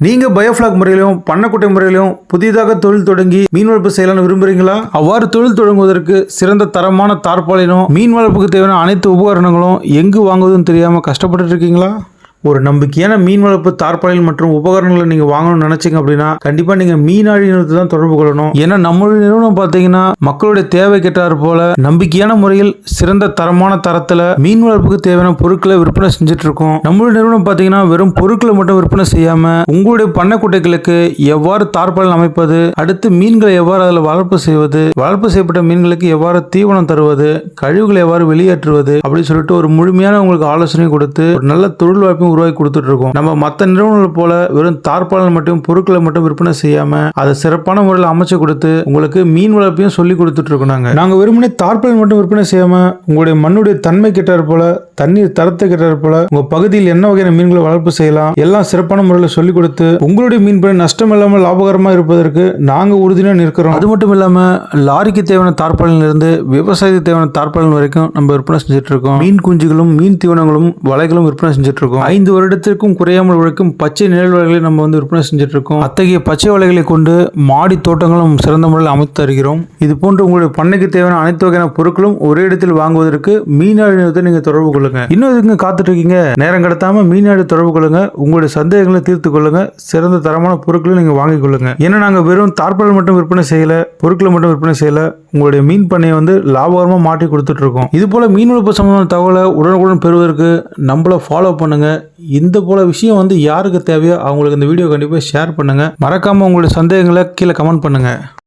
நீங்க பயோஃபிளாக் முறையிலும் பண்ணக்குட்டை முறையிலும் புதிதாக தொழில் தொடங்கி மீன் வளர்ப்பு செய்யலாம்னு விரும்புறீங்களா? அவ்வாறு தொழில் தொடங்குவதற்கு சிறந்த தரமான தார்பாலினும் மீன் வளர்ப்புக்கு தேவையான அனைத்து உபகரணங்களும் எங்கு வாங்குவதுன்னு தெரியாம கஷ்டப்பட்டு இருக்கீங்களா? ஒரு நம்பிக்கையான மீன் வளர்ப்பு தார்பாலின் மற்றும் உபகரணங்களை நீங்க வாங்கணும்னு நினைச்சீங்க அப்படின்னா கண்டிப்பா நீங்க மீனாழி நிறுவனத்தை தான் தொடர்பு கொள்ளணும். ஏன்னா நம்மளுடைய நிறுவனம் பார்த்தீங்கன்னா மக்களுடைய தேவை கேட்டார் போல நம்பிக்கையான முறையில் சிறந்த தரமான தரத்துல மீன் வளர்ப்புக்கு தேவையான பொருட்களை விற்பனை செஞ்சுட்டு இருக்கோம் நம்மளுடைய நிறுவனம் பார்த்தீங்கன்னா வெறும் பொருட்களை மட்டும் விற்பனை செய்யாம உங்களுடைய பண்ணைக்குட்டைகளுக்கு எவ்வாறு தார்பாலில் அமைப்பது அடுத்து மீன்களை எவ்வாறு அதில் வளர்ப்பு செய்வது வளர்ப்பு செய்யப்பட்ட மீன்களுக்கு எவ்வாறு தீவனம் தருவது கழிவுகளை எவ்வாறு வெளியேற்றுவது அப்படின்னு சொல்லிட்டு ஒரு முழுமையான உங்களுக்கு ஆலோசனை கொடுத்து ஒரு நல்ல தொழில் வாய்ப்பு உருவாக்கி கொடுத்துட்டு இருக்கோம் நம்ம மற்ற நிறுவனங்கள் போல வெறும் தார்பாலன் மட்டும் பொருட்களை மட்டும் விற்பனை செய்யாம அதை சிறப்பான முறையில் அமைச்சு கொடுத்து உங்களுக்கு மீன் வளர்ப்பையும் சொல்லி கொடுத்துட்டு இருக்கோம் நாங்க. நாங்க வெறுமனே தார்பாலன் மட்டும் விற்பனை செய்யாம உங்களுடைய மண்ணுடைய தன்மை கெட்டார் போல தண்ணீர் தரத்தை கெட்டார் போல உங்க பகுதியில் என்ன வகையான மீன்களை வளர்ப்பு செய்யலாம் எல்லாம் சிறப்பான முறையில் சொல்லி கொடுத்து உங்களுடைய மீன் நஷ்டம் இல்லாமல் லாபகரமா இருப்பதற்கு நாங்க உறுதியாக நிற்கிறோம். அது மட்டும் இல்லாம லாரிக்கு தேவையான தார்பாலின்ல இருந்து விவசாயத்துக்கு தேவையான தார்பாலின் வரைக்கும் நம்ம விற்பனை செஞ்சுட்டு இருக்கோம் மீன் குஞ்சுகளும் மீன் தீவனங்களும் வலைகளும் விற்பனை செஞ்சுட்டு இருக்கோம் ஐந்து வருடத்திற்கும் குறையாமல் உழைக்கும் பச்சை நிழல் நம்ம வந்து விற்பனை செஞ்சுட்டு இருக்கோம் அத்தகைய பச்சை வலைகளை கொண்டு மாடி தோட்டங்களும் சிறந்த முறையில் அமைத்து தருகிறோம். இது போன்று உங்களுடைய பண்ணைக்கு தேவையான அனைத்து வகையான பொருட்களும் ஒரே இடத்தில் வாங்குவதற்கு மீனாடி நிறுவனத்தை நீங்க தொடர்பு கொள்ளுங்க. இன்னும் இதுக்கு காத்துட்டு இருக்கீங்க நேரம் கடத்தாம மீனாடி தொடர்பு கொள்ளுங்க. உங்களுடைய சந்தேகங்களை தீர்த்து கொள்ளுங்க. சிறந்த தரமான பொருட்களை நீங்க வாங்கிக் கொள்ளுங்க. ஏன்னா நாங்க வெறும் தார்பால் மட்டும் விற்பனை செய்யல பொருட்களை மட்டும் விற்பனை செய்யல உங்களுடைய மீன் பண்ணையை வந்து லாபகரமாக மாட்டி கொடுத்துட்டு இருக்கோம் இது போல மீன் வளர்ப்பு சம்பந்தமான தகவலை உடனுக்குடன் பெறுவதற்கு நம்மள ஃபாலோ பண்ணுங்க. இந்த போல விஷயம் வந்து யாருக்கு தேவையோ அவங்களுக்கு இந்த வீடியோ கண்டிப்பாக ஷேர் பண்ணுங்கள் மறக்காமல் உங்களுடைய சந்தேகங்களை கீழே கமெண்ட் பண்ணுங்க.